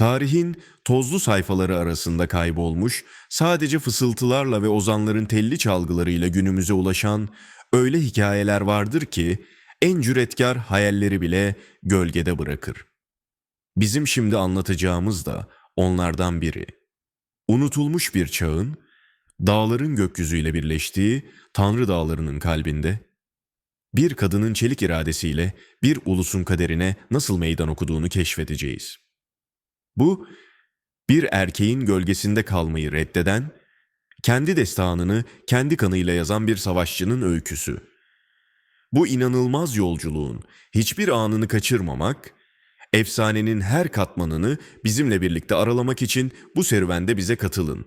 Tarihin tozlu sayfaları arasında kaybolmuş, sadece fısıltılarla ve ozanların telli çalgılarıyla günümüze ulaşan öyle hikayeler vardır ki en cüretkar hayalleri bile gölgede bırakır. Bizim şimdi anlatacağımız da onlardan biri. Unutulmuş bir çağın, dağların gökyüzüyle birleştiği Tanrı dağlarının kalbinde, bir kadının çelik iradesiyle bir ulusun kaderine nasıl meydan okuduğunu keşfedeceğiz. Bu, bir erkeğin gölgesinde kalmayı reddeden, kendi destanını kendi kanıyla yazan bir savaşçının öyküsü. Bu inanılmaz yolculuğun hiçbir anını kaçırmamak, efsanenin her katmanını bizimle birlikte aralamak için bu serüvende bize katılın.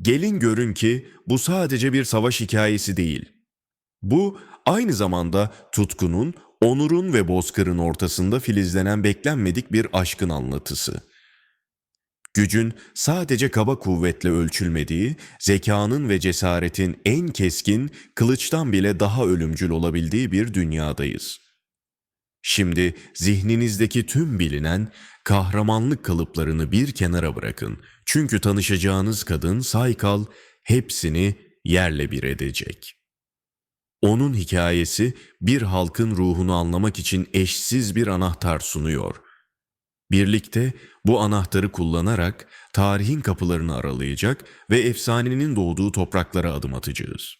Gelin görün ki bu sadece bir savaş hikayesi değil. Bu aynı zamanda tutkunun, onurun ve bozkırın ortasında filizlenen beklenmedik bir aşkın anlatısı. Gücün sadece kaba kuvvetle ölçülmediği, zekanın ve cesaretin en keskin, kılıçtan bile daha ölümcül olabildiği bir dünyadayız. Şimdi zihninizdeki tüm bilinen kahramanlık kalıplarını bir kenara bırakın. Çünkü tanışacağınız kadın Saykal hepsini yerle bir edecek. Onun hikayesi bir halkın ruhunu anlamak için eşsiz bir anahtar sunuyor. Birlikte bu anahtarı kullanarak tarihin kapılarını aralayacak ve efsanenin doğduğu topraklara adım atacağız.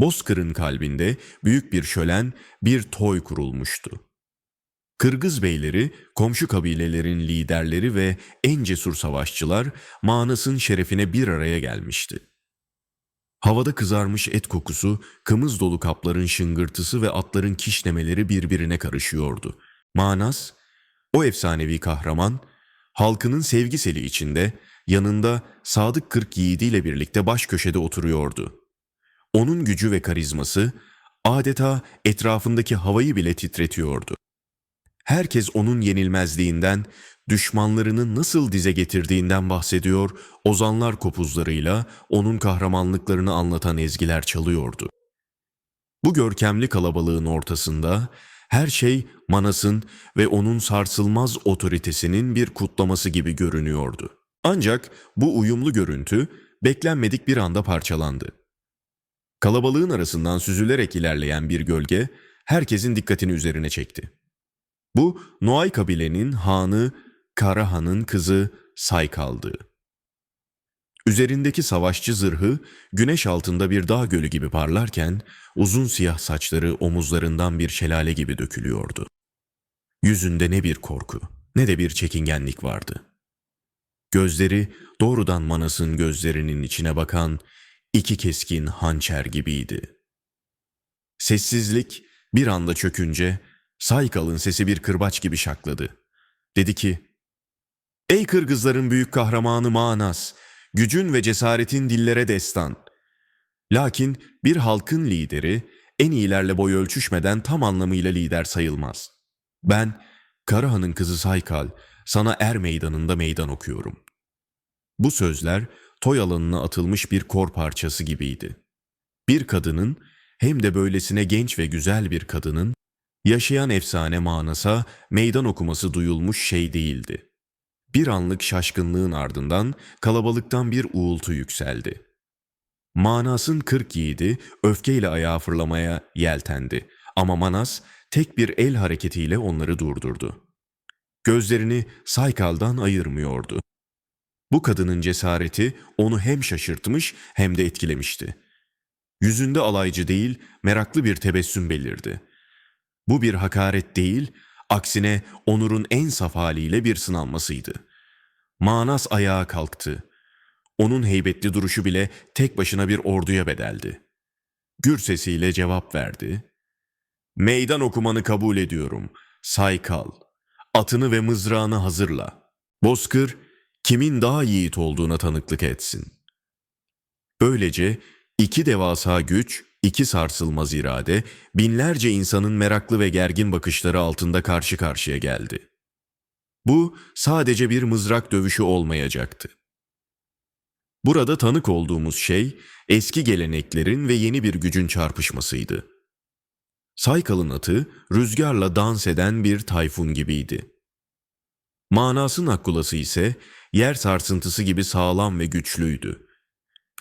Bozkır'ın kalbinde büyük bir şölen, bir toy kurulmuştu. Kırgız beyleri, komşu kabilelerin liderleri ve en cesur savaşçılar Manas'ın şerefine bir araya gelmişti. Havada kızarmış et kokusu, kımız dolu kapların şıngırtısı ve atların kişnemeleri birbirine karışıyordu. Manas, o efsanevi kahraman, halkının sevgi seli içinde, yanında sadık kırk yiğidiyle birlikte baş köşede oturuyordu. Onun gücü ve karizması adeta etrafındaki havayı bile titretiyordu. Herkes onun yenilmezliğinden, düşmanlarını nasıl dize getirdiğinden bahsediyor, ozanlar kopuzlarıyla onun kahramanlıklarını anlatan ezgiler çalıyordu. Bu görkemli kalabalığın ortasında her şey Manas'ın ve onun sarsılmaz otoritesinin bir kutlaması gibi görünüyordu. Ancak bu uyumlu görüntü beklenmedik bir anda parçalandı. Kalabalığın arasından süzülerek ilerleyen bir gölge herkesin dikkatini üzerine çekti. Bu Noay kabilenin hanı Karahan'ın kızı Saykal'dı. Üzerindeki savaşçı zırhı güneş altında bir dağ gölü gibi parlarken uzun siyah saçları omuzlarından bir şelale gibi dökülüyordu. Yüzünde ne bir korku ne de bir çekingenlik vardı. Gözleri doğrudan Manas'ın gözlerinin içine bakan iki keskin hançer gibiydi. Sessizlik bir anda çökünce Saykal'ın sesi bir kırbaç gibi şakladı. Dedi ki, Ey Kırgızların büyük kahramanı Manas, gücün ve cesaretin dillere destan. Lakin bir halkın lideri en iyilerle boy ölçüşmeden tam anlamıyla lider sayılmaz. Ben, Karahan'ın kızı Saykal, sana er meydanında meydan okuyorum. Bu sözler toy alanına atılmış bir kor parçası gibiydi. Bir kadının, hem de böylesine genç ve güzel bir kadının, yaşayan efsane manasa meydan okuması duyulmuş şey değildi. Bir anlık şaşkınlığın ardından kalabalıktan bir uğultu yükseldi. Manas'ın kırk yiğidi öfkeyle ayağa fırlamaya yeltendi ama Manas tek bir el hareketiyle onları durdurdu. Gözlerini Saykal'dan ayırmıyordu. Bu kadının cesareti onu hem şaşırtmış hem de etkilemişti. Yüzünde alaycı değil, meraklı bir tebessüm belirdi. Bu bir hakaret değil, aksine onurun en saf haliyle bir sınanmasıydı. Manas ayağa kalktı. Onun heybetli duruşu bile tek başına bir orduya bedeldi. Gür sesiyle cevap verdi. Meydan okumanı kabul ediyorum. Say kal. Atını ve mızrağını hazırla. Bozkır, kimin daha yiğit olduğuna tanıklık etsin. Böylece iki devasa güç, iki sarsılmaz irade, binlerce insanın meraklı ve gergin bakışları altında karşı karşıya geldi. Bu sadece bir mızrak dövüşü olmayacaktı. Burada tanık olduğumuz şey eski geleneklerin ve yeni bir gücün çarpışmasıydı. Saykal'ın atı rüzgarla dans eden bir tayfun gibiydi. Manas'ın akkulası ise yer sarsıntısı gibi sağlam ve güçlüydü.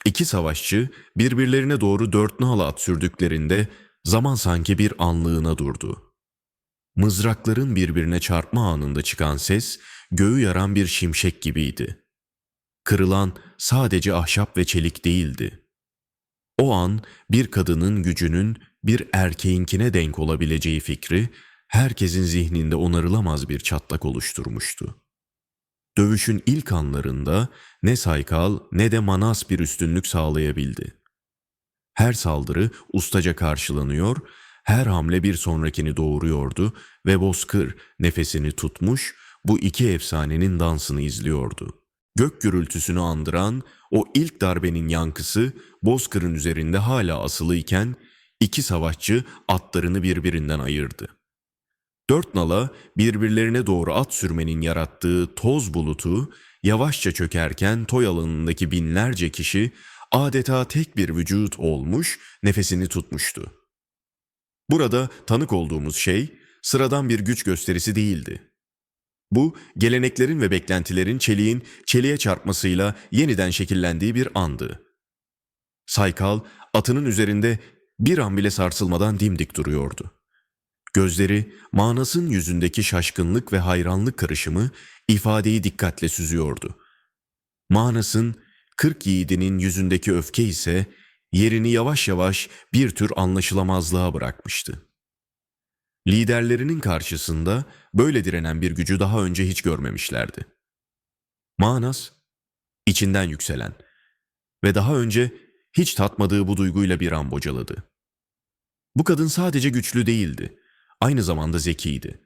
İki savaşçı birbirlerine doğru dört nala at sürdüklerinde zaman sanki bir anlığına durdu. Mızrakların birbirine çarpma anında çıkan ses göğü yaran bir şimşek gibiydi. Kırılan sadece ahşap ve çelik değildi. O an bir kadının gücünün bir erkeğinkine denk olabileceği fikri herkesin zihninde onarılamaz bir çatlak oluşturmuştu. Dövüşün ilk anlarında ne Saykal ne de Manas bir üstünlük sağlayabildi. Her saldırı ustaca karşılanıyor, her hamle bir sonrakini doğuruyordu ve Bozkır nefesini tutmuş bu iki efsanenin dansını izliyordu. Gök gürültüsünü andıran o ilk darbenin yankısı Bozkır'ın üzerinde hala asılı iken iki savaşçı atlarını birbirinden ayırdı. Dört nala birbirlerine doğru at sürmenin yarattığı toz bulutu yavaşça çökerken toy alanındaki binlerce kişi adeta tek bir vücut olmuş, nefesini tutmuştu. Burada tanık olduğumuz şey sıradan bir güç gösterisi değildi. Bu geleneklerin ve beklentilerin çeliğin çeliğe çarpmasıyla yeniden şekillendiği bir andı. Saykal atının üzerinde bir an bile sarsılmadan dimdik duruyordu. Gözleri manasın yüzündeki şaşkınlık ve hayranlık karışımı ifadeyi dikkatle süzüyordu. Manas'ın kırk yiğidinin yüzündeki öfke ise yerini yavaş yavaş bir tür anlaşılamazlığa bırakmıştı. Liderlerinin karşısında böyle direnen bir gücü daha önce hiç görmemişlerdi. Manas, içinden yükselen ve daha önce hiç tatmadığı bu duyguyla bir an bocaladı. Bu kadın sadece güçlü değildi, aynı zamanda zekiydi.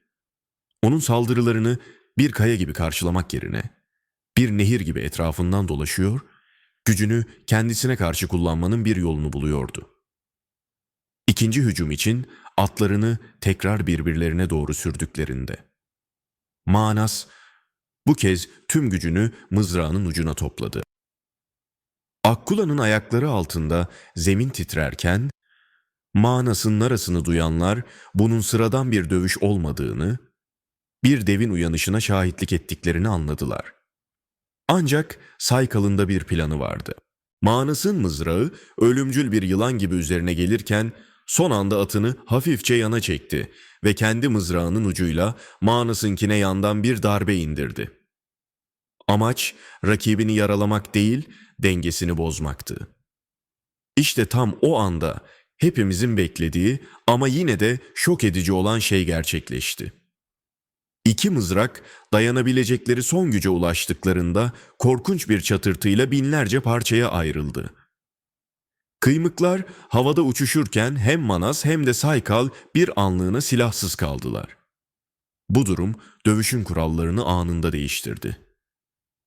Onun saldırılarını bir kaya gibi karşılamak yerine bir nehir gibi etrafından dolaşıyor, gücünü kendisine karşı kullanmanın bir yolunu buluyordu. İkinci hücum için atlarını tekrar birbirlerine doğru sürdüklerinde. Manas bu kez tüm gücünü mızrağının ucuna topladı. Akkula'nın ayakları altında zemin titrerken, Manas'ın narasını duyanlar bunun sıradan bir dövüş olmadığını, bir devin uyanışına şahitlik ettiklerini anladılar. Ancak Saykal'ın bir planı vardı. Manas'ın mızrağı ölümcül bir yılan gibi üzerine gelirken son anda atını hafifçe yana çekti ve kendi mızrağının ucuyla Manas'ınkine yandan bir darbe indirdi. Amaç rakibini yaralamak değil, dengesini bozmaktı. İşte tam o anda hepimizin beklediği ama yine de şok edici olan şey gerçekleşti. İki mızrak dayanabilecekleri son güce ulaştıklarında korkunç bir çatırtıyla binlerce parçaya ayrıldı. Kıymıklar havada uçuşurken hem Manas hem de Saykal bir anlığına silahsız kaldılar. Bu durum dövüşün kurallarını anında değiştirdi.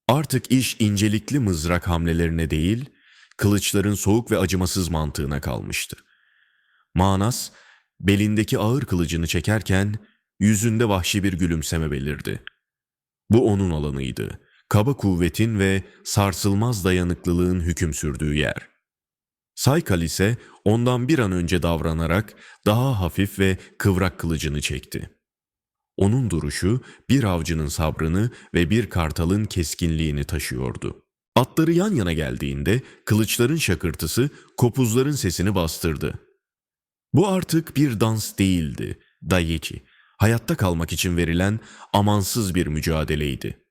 Artık iş incelikli mızrak hamlelerine değil, kılıçların soğuk ve acımasız mantığına kalmıştı. Manas, belindeki ağır kılıcını çekerken yüzünde vahşi bir gülümseme belirdi. Bu onun alanıydı. Kaba kuvvetin ve sarsılmaz dayanıklılığın hüküm sürdüğü yer. Saykal ise ondan bir an önce davranarak daha hafif ve kıvrak kılıcını çekti. Onun duruşu bir avcının sabrını ve bir kartalın keskinliğini taşıyordu. Atları yan yana geldiğinde kılıçların şakırtısı kopuzların sesini bastırdı. Bu artık bir dans değildi, Daichi. Hayatta kalmak için verilen amansız bir mücadeleydi.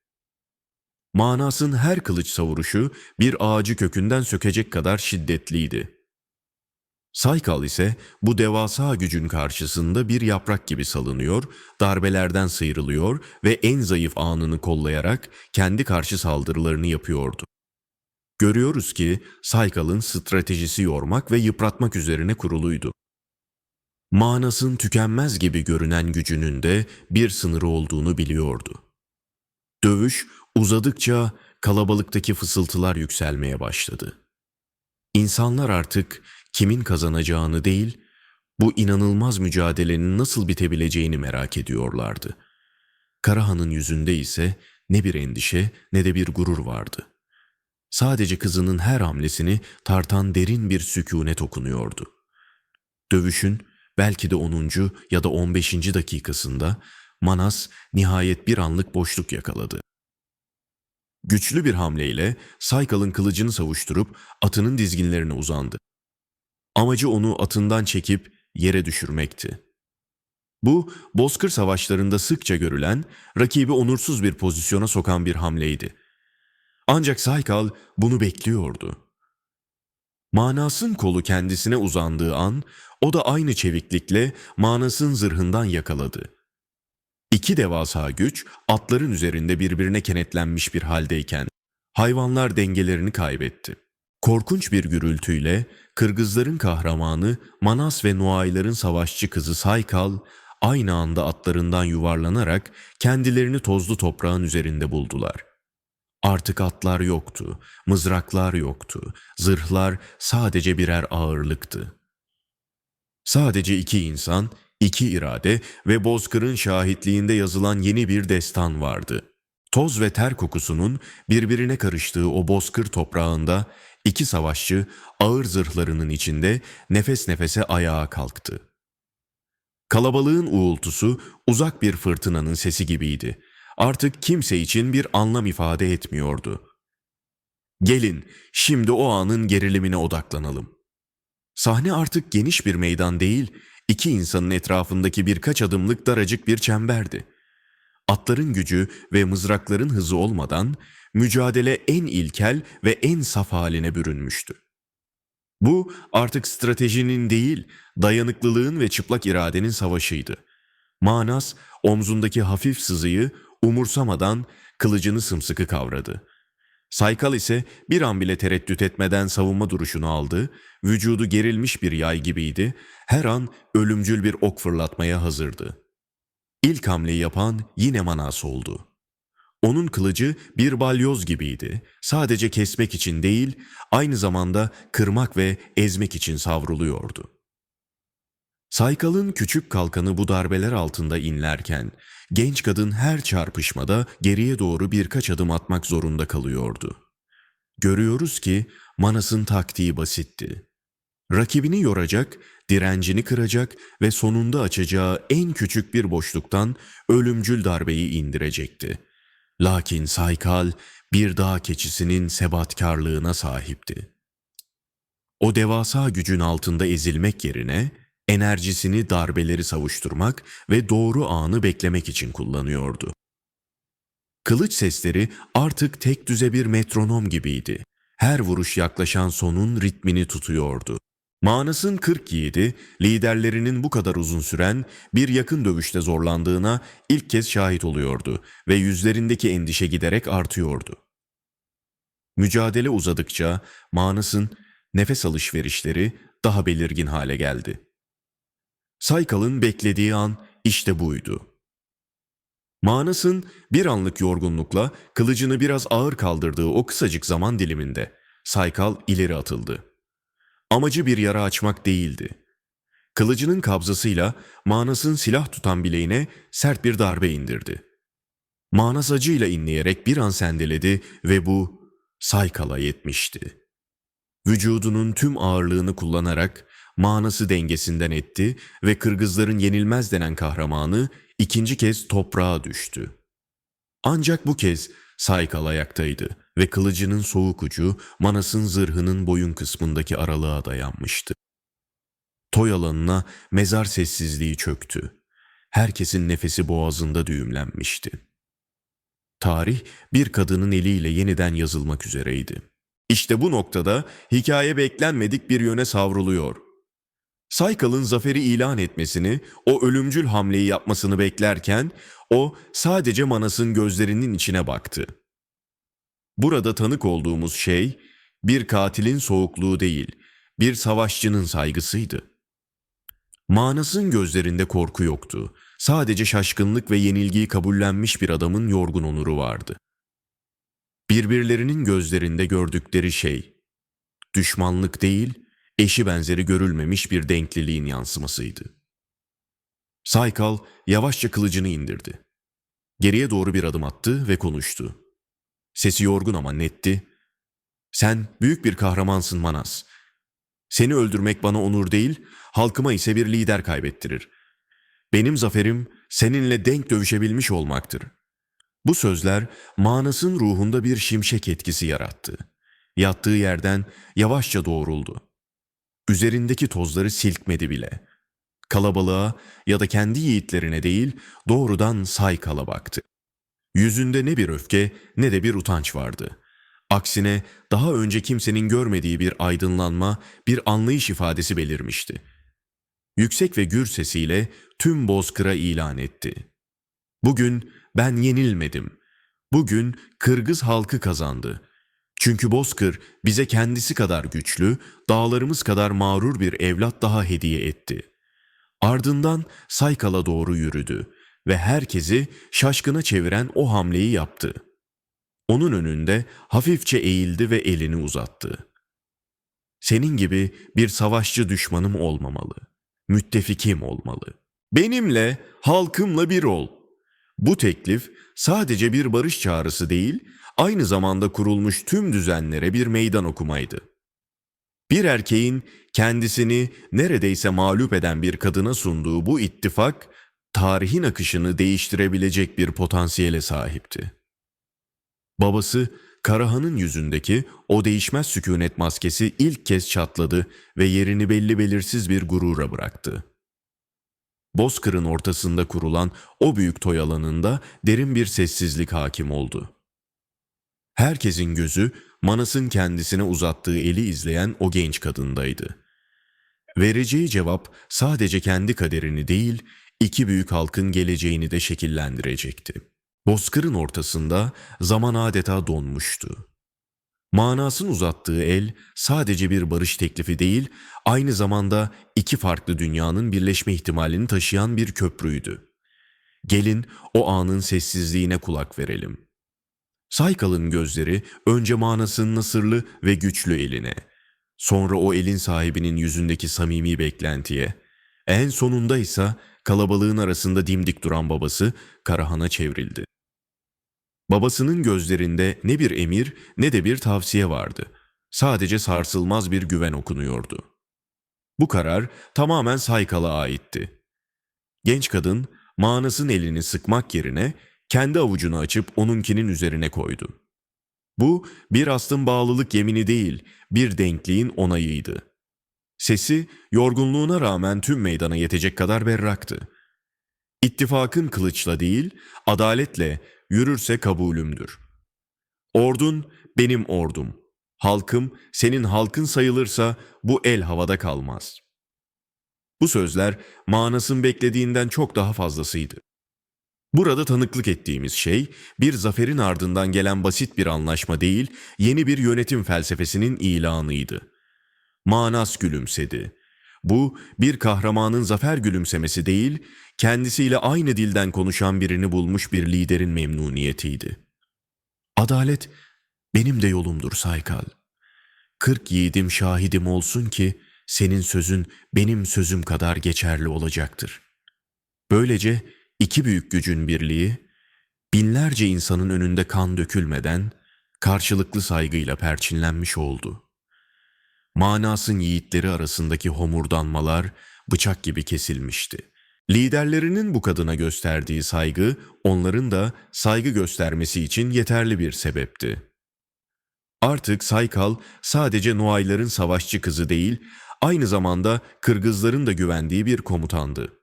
Manasın her kılıç savuruşu bir ağacı kökünden sökecek kadar şiddetliydi. Saykal ise bu devasa gücün karşısında bir yaprak gibi salınıyor, darbelerden sıyrılıyor ve en zayıf anını kollayarak kendi karşı saldırılarını yapıyordu. Görüyoruz ki Saykal'ın stratejisi yormak ve yıpratmak üzerine kuruluydu. Manasın tükenmez gibi görünen gücünün de bir sınırı olduğunu biliyordu. Dövüş uzadıkça kalabalıktaki fısıltılar yükselmeye başladı. İnsanlar artık kimin kazanacağını değil, bu inanılmaz mücadelenin nasıl bitebileceğini merak ediyorlardı. Karahan'ın yüzünde ise ne bir endişe ne de bir gurur vardı. Sadece kızının her hamlesini tartan derin bir sükunet okunuyordu. Dövüşün belki de 10. ya da 15. dakikasında Manas nihayet bir anlık boşluk yakaladı. Güçlü bir hamleyle Saykal'ın kılıcını savuşturup atının dizginlerine uzandı. Amacı onu atından çekip yere düşürmekti. Bu, bozkır savaşlarında sıkça görülen, rakibi onursuz bir pozisyona sokan bir hamleydi. Ancak Saykal bunu bekliyordu. Manas'ın kolu kendisine uzandığı an, o da aynı çeviklikle Manas'ın zırhından yakaladı. İki devasa güç atların üzerinde birbirine kenetlenmiş bir haldeyken hayvanlar dengelerini kaybetti. Korkunç bir gürültüyle Kırgızların kahramanı Manas ve Nuayların savaşçı kızı Saykal aynı anda atlarından yuvarlanarak kendilerini tozlu toprağın üzerinde buldular. Artık atlar yoktu, mızraklar yoktu, zırhlar sadece birer ağırlıktı. Sadece iki insan, iki irade ve Bozkır'ın şahitliğinde yazılan yeni bir destan vardı. Toz ve ter kokusunun birbirine karıştığı o bozkır toprağında iki savaşçı ağır zırhlarının içinde nefes nefese ayağa kalktı. Kalabalığın uğultusu uzak bir fırtınanın sesi gibiydi. Artık kimse için bir anlam ifade etmiyordu. Gelin, şimdi o anın gerilimine odaklanalım. Sahne artık geniş bir meydan değil, iki insanın etrafındaki birkaç adımlık daracık bir çemberdi. Atların gücü ve mızrakların hızı olmadan mücadele en ilkel ve en saf haline bürünmüştü. Bu artık stratejinin değil, dayanıklılığın ve çıplak iradenin savaşıydı. Manas omzundaki hafif sızıyı umursamadan kılıcını sımsıkı kavradı. Saykal ise bir an bile tereddüt etmeden savunma duruşunu aldı, vücudu gerilmiş bir yay gibiydi, her an ölümcül bir ok fırlatmaya hazırdı. İlk hamleyi yapan yine Manas oldu. Onun kılıcı bir balyoz gibiydi. Sadece kesmek için değil, aynı zamanda kırmak ve ezmek için savruluyordu. Saykal'ın küçük kalkanı bu darbeler altında inlerken, genç kadın her çarpışmada geriye doğru birkaç adım atmak zorunda kalıyordu. Görüyoruz ki Manas'ın taktiği basitti. Rakibini yoracak, direncini kıracak ve sonunda açacağı en küçük bir boşluktan ölümcül darbeyi indirecekti. Lakin Saykal bir dağ keçisinin sebatkarlığına sahipti. O devasa gücün altında ezilmek yerine enerjisini darbeleri savuşturmak ve doğru anı beklemek için kullanıyordu. Kılıç sesleri artık tek düze bir metronom gibiydi. Her vuruş yaklaşan sonun ritmini tutuyordu. Manas'ın 40 yiğidi, liderlerinin bu kadar uzun süren bir yakın dövüşte zorlandığına ilk kez şahit oluyordu ve yüzlerindeki endişe giderek artıyordu. Mücadele uzadıkça Manas'ın nefes alışverişleri daha belirgin hale geldi. Saykal'ın beklediği an işte buydu. Manas'ın bir anlık yorgunlukla kılıcını biraz ağır kaldırdığı o kısacık zaman diliminde Saykal ileri atıldı. Amacı bir yara açmak değildi. Kılıcının kabzasıyla Manas'ın silah tutan bileğine sert bir darbe indirdi. Manas acıyla inleyerek bir an sendeledi ve bu Saykal'a yetmişti. Vücudunun tüm ağırlığını kullanarak manası dengesinden etti ve Kırgızların yenilmez denen kahramanı ikinci kez toprağa düştü. Ancak bu kez Saykal ayaktaydı ve kılıcının soğuk ucu Manas'ın zırhının boyun kısmındaki aralığa dayanmıştı. Toy alanına mezar sessizliği çöktü. Herkesin nefesi boğazında düğümlenmişti. Tarih bir kadının eliyle yeniden yazılmak üzereydi. İşte bu noktada hikaye beklenmedik bir yöne savruluyor. Saykal'ın zaferi ilan etmesini, o ölümcül hamleyi yapmasını beklerken o sadece Manas'ın gözlerinin içine baktı. Burada tanık olduğumuz şey bir katilin soğukluğu değil, bir savaşçının saygısıydı. Manas'ın gözlerinde korku yoktu. Sadece şaşkınlık ve yenilgiyi kabullenmiş bir adamın yorgun onuru vardı. Birbirlerinin gözlerinde gördükleri şey, düşmanlık değil, eşi benzeri görülmemiş bir denkliliğin yansımasıydı. Saykal yavaşça kılıcını indirdi. Geriye doğru bir adım attı ve konuştu. Sesi yorgun ama netti. Sen büyük bir kahramansın Manas. Seni öldürmek bana onur değil, halkıma ise bir lider kaybettirir. Benim zaferim seninle denk dövüşebilmiş olmaktır. Bu sözler Manas'ın ruhunda bir şimşek etkisi yarattı. Yattığı yerden yavaşça doğruldu. Üzerindeki tozları silkmedi bile. Kalabalığa ya da kendi yiğitlerine değil doğrudan Saykal'a baktı. Yüzünde ne bir öfke ne de bir utanç vardı. Aksine daha önce kimsenin görmediği bir aydınlanma, bir anlayış ifadesi belirmişti. Yüksek ve gür sesiyle tüm bozkıra ilan etti. Bugün ben yenilmedim. Bugün Kırgız halkı kazandı. Çünkü Bozkır bize kendisi kadar güçlü, dağlarımız kadar mağrur bir evlat daha hediye etti. Ardından Saykal'a doğru yürüdü ve herkesi şaşkına çeviren o hamleyi yaptı. Onun önünde hafifçe eğildi ve elini uzattı. Senin gibi bir savaşçı düşmanım olmamalı. Müttefikim olmalı. Benimle, halkımla bir ol. Bu teklif sadece bir barış çağrısı değil, aynı zamanda kurulmuş tüm düzenlere bir meydan okumaydı. Bir erkeğin kendisini neredeyse mağlup eden bir kadına sunduğu bu ittifak, tarihin akışını değiştirebilecek bir potansiyele sahipti. Babası Karahan'ın yüzündeki o değişmez sükunet maskesi ilk kez çatladı ve yerini belli belirsiz bir gurura bıraktı. Bozkır'ın ortasında kurulan o büyük toy alanında derin bir sessizlik hakim oldu. Herkesin gözü Manas'ın kendisine uzattığı eli izleyen o genç kadındaydı. Vereceği cevap sadece kendi kaderini değil, iki büyük halkın geleceğini de şekillendirecekti. Bozkır'ın ortasında zaman adeta donmuştu. Manas'ın uzattığı el sadece bir barış teklifi değil, aynı zamanda iki farklı dünyanın birleşme ihtimalini taşıyan bir köprüydü. Gelin o anın sessizliğine kulak verelim. Saykal'ın gözleri önce Manas'ın nasırlı ve güçlü eline, sonra o elin sahibinin yüzündeki samimi beklentiye, en sonunda ise kalabalığın arasında dimdik duran babası Karahan'a çevrildi. Babasının gözlerinde ne bir emir ne de bir tavsiye vardı. Sadece sarsılmaz bir güven okunuyordu. Bu karar tamamen Saykal'a aitti. Genç kadın Manas'ın elini sıkmak yerine kendi avucunu açıp onunkinin üzerine koydu. Bu bir astın bağlılık yemini değil, bir denkliğin onayıydı. Sesi yorgunluğuna rağmen tüm meydana yetecek kadar berraktı. İttifakın kılıçla değil, adaletle yürürse kabulümdür. Ordun benim ordum. Halkım senin halkın sayılırsa bu el havada kalmaz. Bu sözler manasın beklediğinden çok daha fazlasıydı. Burada tanıklık ettiğimiz şey bir zaferin ardından gelen basit bir anlaşma değil, yeni bir yönetim felsefesinin ilanıydı. Manas gülümsedi. Bu bir kahramanın zafer gülümsemesi değil, kendisiyle aynı dilden konuşan birini bulmuş bir liderin memnuniyetiydi. Adalet benim de yolumdur Saykal. Kırk yiğidim şahidim olsun ki senin sözün benim sözüm kadar geçerli olacaktır. Böylece iki büyük gücün birliği, binlerce insanın önünde kan dökülmeden karşılıklı saygıyla perçinlenmiş oldu. Manasın yiğitleri arasındaki homurdanmalar bıçak gibi kesilmişti. Liderlerinin bu kadına gösterdiği saygı, onların da saygı göstermesi için yeterli bir sebepti. Artık Saykal sadece Noayların savaşçı kızı değil, aynı zamanda Kırgızların da güvendiği bir komutandı.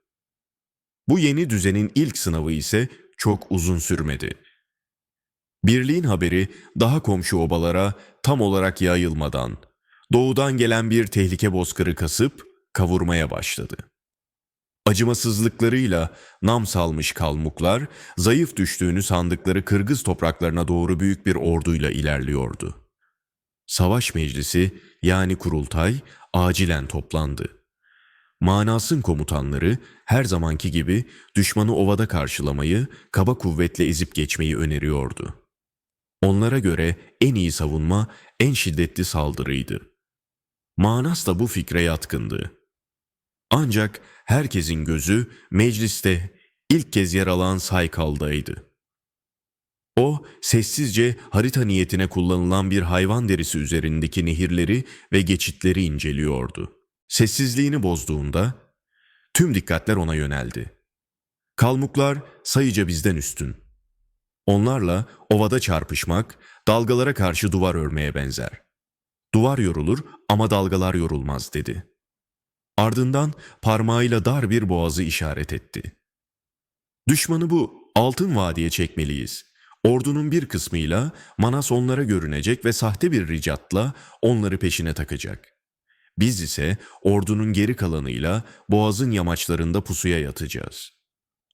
Bu yeni düzenin ilk sınavı ise çok uzun sürmedi. Birliğin haberi daha komşu obalara tam olarak yayılmadan, doğudan gelen bir tehlike bozkırı kasıp kavurmaya başladı. Acımasızlıklarıyla nam salmış kalmuklar, zayıf düştüğünü sandıkları Kırgız topraklarına doğru büyük bir orduyla ilerliyordu. Savaş meclisi yani kurultay acilen toplandı. Manas'ın komutanları her zamanki gibi düşmanı ovada karşılamayı, kaba kuvvetle ezip geçmeyi öneriyordu. Onlara göre en iyi savunma en şiddetli saldırıydı. Manas da bu fikre yatkındı. Ancak herkesin gözü mecliste ilk kez yer alan Saykal'daydı. O sessizce harita niyetine kullanılan bir hayvan derisi üzerindeki nehirleri ve geçitleri inceliyordu. Sessizliğini bozduğunda tüm dikkatler ona yöneldi. Kalmuklar sayıca bizden üstün. Onlarla ovada çarpışmak dalgalara karşı duvar örmeye benzer. Duvar yorulur ama dalgalar yorulmaz dedi. Ardından parmağıyla dar bir boğazı işaret etti. Düşmanı bu altın vadiye çekmeliyiz. Ordunun bir kısmıyla Manas onlara görünecek ve sahte bir ricatla onları peşine takacak. Biz ise ordunun geri kalanıyla boğazın yamaçlarında pusuya yatacağız.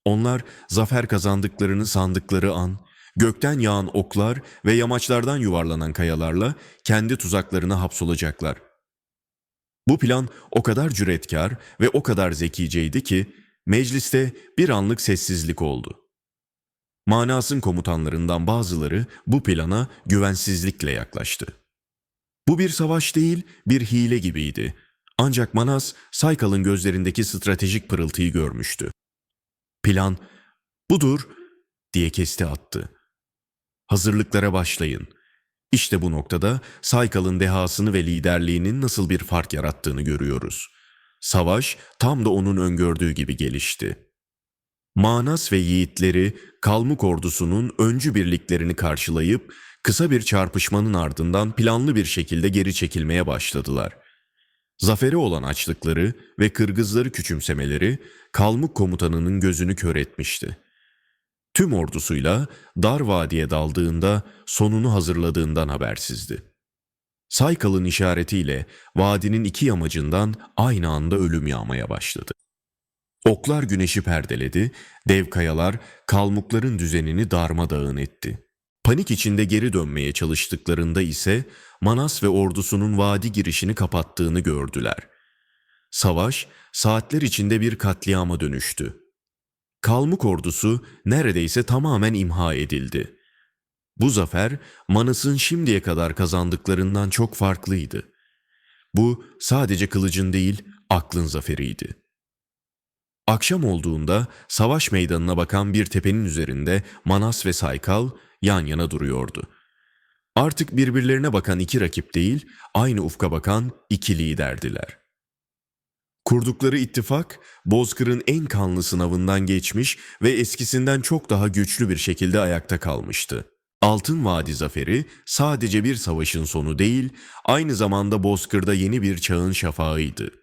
Onlar zafer kazandıklarını sandıkları an, gökten yağan oklar ve yamaçlardan yuvarlanan kayalarla kendi tuzaklarına hapsolacaklar. Bu plan o kadar cüretkar ve o kadar zekiceydi ki mecliste bir anlık sessizlik oldu. Manas'ın komutanlarından bazıları bu plana güvensizlikle yaklaştı. Bu bir savaş değil, bir hile gibiydi. Ancak Manas, Saykal'ın gözlerindeki stratejik pırıltıyı görmüştü. Plan, budur diye kesti attı. Hazırlıklara başlayın. İşte bu noktada Saykal'ın dehasını ve liderliğinin nasıl bir fark yarattığını görüyoruz. Savaş tam da onun öngördüğü gibi gelişti. Manas ve yiğitleri Kalmuk ordusunun öncü birliklerini karşılayıp kısa bir çarpışmanın ardından planlı bir şekilde geri çekilmeye başladılar. Zaferi olan açlıkları ve Kırgızları küçümsemeleri Kalmuk komutanının gözünü kör etmişti. Tüm ordusuyla dar vadiye daldığında sonunu hazırladığından habersizdi. Saykal'ın işaretiyle vadinin iki yamacından aynı anda ölüm yağmaya başladı. Oklar güneşi perdeledi, dev kayalar kalmukların düzenini darmadağın etti. Panik içinde geri dönmeye çalıştıklarında ise Manas ve ordusunun vadi girişini kapattığını gördüler. Savaş saatler içinde bir katliama dönüştü. Kalmuk ordusu neredeyse tamamen imha edildi. Bu zafer Manas'ın şimdiye kadar kazandıklarından çok farklıydı. Bu sadece kılıcın değil, aklın zaferiydi. Akşam olduğunda savaş meydanına bakan bir tepenin üzerinde Manas ve Saykal yan yana duruyordu. Artık birbirlerine bakan iki rakip değil, aynı ufka bakan iki liderdiler. Kurdukları ittifak, Bozkır'ın en kanlı sınavından geçmiş ve eskisinden çok daha güçlü bir şekilde ayakta kalmıştı. Altın Vadi zaferi sadece bir savaşın sonu değil, aynı zamanda Bozkır'da yeni bir çağın şafağıydı.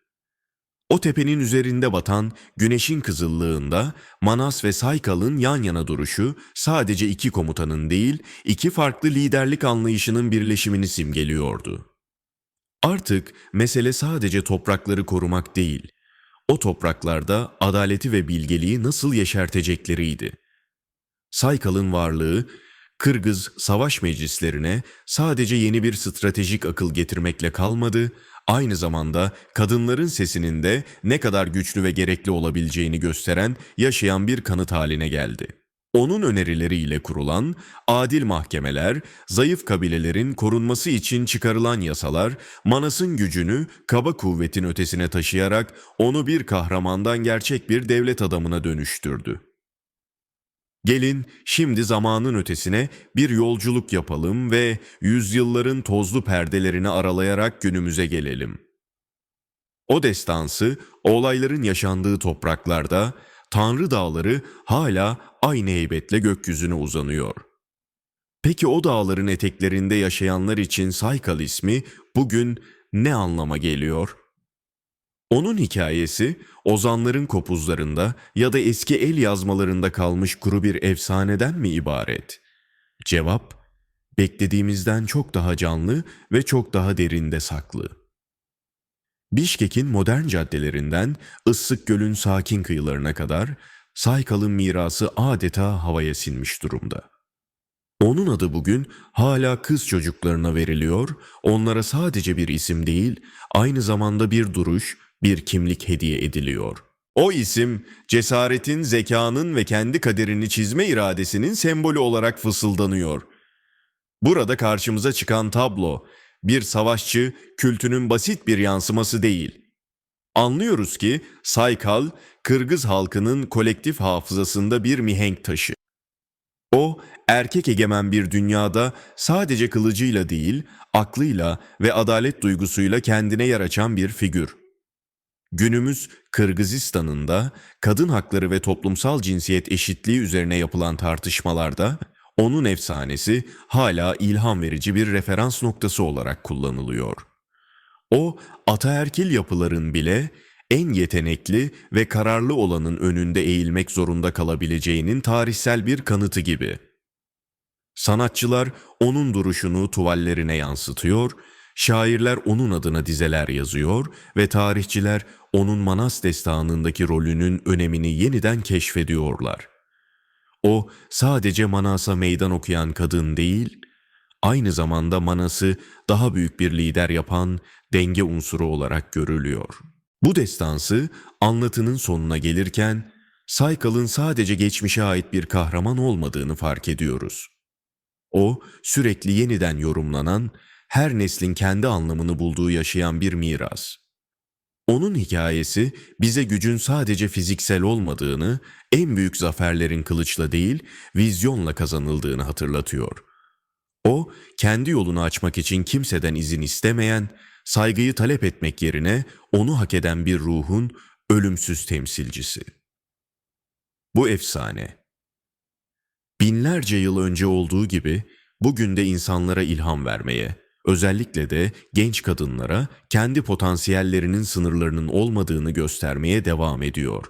O tepenin üzerinde batan güneşin kızıllığında Manas ve Saykal'ın yan yana duruşu sadece iki komutanın değil, iki farklı liderlik anlayışının birleşimini simgeliyordu. Artık mesele sadece toprakları korumak değil, o topraklarda adaleti ve bilgeliği nasıl yeşertecekleriydi. Saykal'ın varlığı, Kırgız savaş meclislerine sadece yeni bir stratejik akıl getirmekle kalmadı, aynı zamanda kadınların sesinin de ne kadar güçlü ve gerekli olabileceğini gösteren yaşayan bir kanıt haline geldi. Onun önerileriyle kurulan adil mahkemeler, zayıf kabilelerin korunması için çıkarılan yasalar, Manas'ın gücünü kaba kuvvetin ötesine taşıyarak onu bir kahramandan gerçek bir devlet adamına dönüştürdü. Gelin şimdi zamanın ötesine bir yolculuk yapalım ve yüzyılların tozlu perdelerini aralayarak günümüze gelelim. O destansı olayların yaşandığı topraklarda Tanrı dağları hala aynı heybetle gökyüzüne uzanıyor. Peki o dağların eteklerinde yaşayanlar için Saykal ismi bugün ne anlama geliyor? Onun hikayesi ozanların kopuzlarında ya da eski el yazmalarında kalmış kuru bir efsaneden mi ibaret? Cevap, beklediğimizden çok daha canlı ve çok daha derinde saklı. Bişkek'in modern caddelerinden Issık Göl'ün sakin kıyılarına kadar Saykal'ın mirası adeta havaya sinmiş durumda. Onun adı bugün hala kız çocuklarına veriliyor, onlara sadece bir isim değil, aynı zamanda bir duruş, bir kimlik hediye ediliyor. O isim cesaretin, zekanın ve kendi kaderini çizme iradesinin sembolü olarak fısıldanıyor. Burada karşımıza çıkan tablo bir savaşçı kültünün basit bir yansıması değil. Anlıyoruz ki Saykal, Kırgız halkının kolektif hafızasında bir mihenk taşı. O, erkek egemen bir dünyada sadece kılıcıyla değil, aklıyla ve adalet duygusuyla kendine yer bir figür. Günümüz Kırgızistan'ın da kadın hakları ve toplumsal cinsiyet eşitliği üzerine yapılan tartışmalarda onun efsanesi hala ilham verici bir referans noktası olarak kullanılıyor. O ataerkil yapıların bile en yetenekli ve kararlı olanın önünde eğilmek zorunda kalabileceğinin tarihsel bir kanıtı gibi. Sanatçılar onun duruşunu tuvallerine yansıtıyor, şairler onun adına dizeler yazıyor ve tarihçiler onun Manas destanındaki rolünün önemini yeniden keşfediyorlar. O sadece Manas'a meydan okuyan kadın değil, aynı zamanda Manas'ı daha büyük bir lider yapan denge unsuru olarak görülüyor. Bu destansı anlatının sonuna gelirken Saykal'ın sadece geçmişe ait bir kahraman olmadığını fark ediyoruz. O sürekli yeniden yorumlanan, her neslin kendi anlamını bulduğu yaşayan bir miras. Onun hikayesi bize gücün sadece fiziksel olmadığını, en büyük zaferlerin kılıçla değil, vizyonla kazanıldığını hatırlatıyor. O, kendi yolunu açmak için kimseden izin istemeyen, saygıyı talep etmek yerine onu hak eden bir ruhun ölümsüz temsilcisi. Bu efsane. Binlerce yıl önce olduğu gibi bugün de insanlara ilham vermeye, özellikle de genç kadınlara kendi potansiyellerinin sınırlarının olmadığını göstermeye devam ediyor.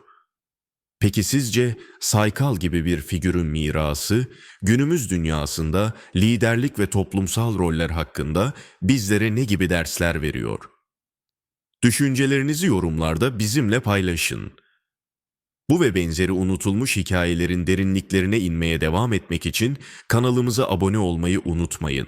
Peki sizce Saykal gibi bir figürün mirası günümüz dünyasında liderlik ve toplumsal roller hakkında bizlere ne gibi dersler veriyor? Düşüncelerinizi yorumlarda bizimle paylaşın. Bu ve benzeri unutulmuş hikayelerin derinliklerine inmeye devam etmek için kanalımıza abone olmayı unutmayın.